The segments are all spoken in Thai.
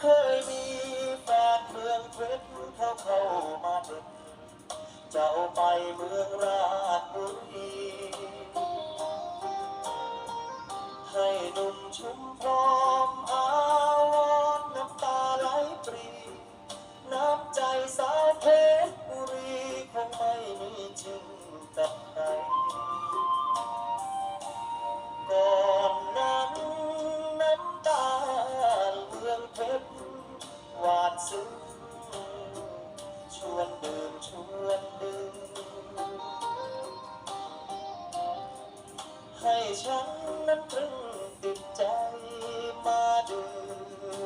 เคยมีแฟนเมืองเพชรเขาเข้ามาเด็ดจะเอาไปเมืองราชบุรีให้หนุ่มชุมพร ฉันนั้นตรึงติดใจมาดื่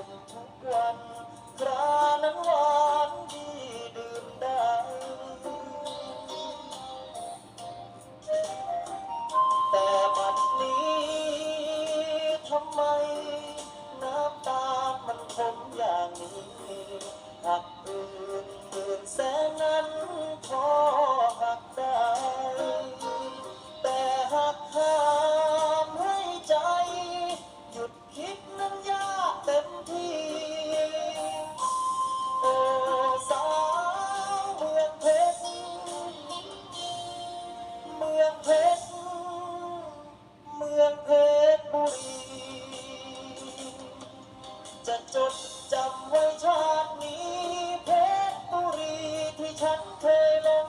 มทุกวันครานั้นหวานที่ดื่มได้ แต่บัดนี้ทำไมน้ำตามันคมอย่างนี้หักอื่นหมื่นแสนนั้นพอหักได้ แต่หักห้ องเพชร เมืองเพชรบุรี จะจดจำไว้ชาตินี้ เพชรบุรีที่ฉันเคยหลง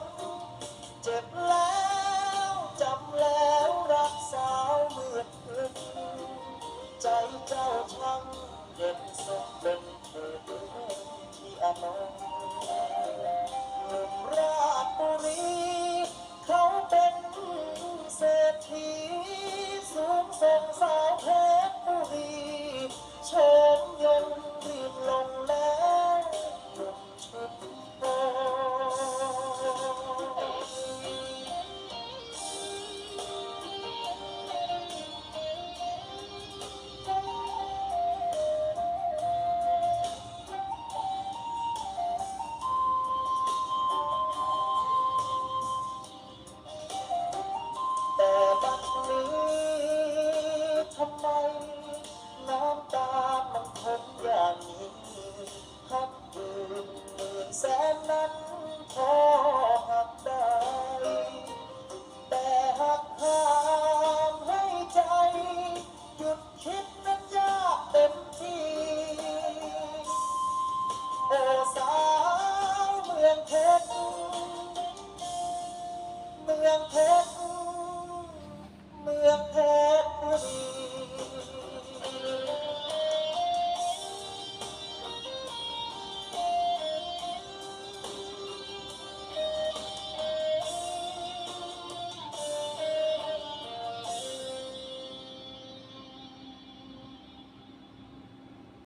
เจ็บแล้วจำแล้วรักสาวเมื่องเพชรใจเจ้าช่างเย็นสมเป็นเธอที่อนง สู Oh.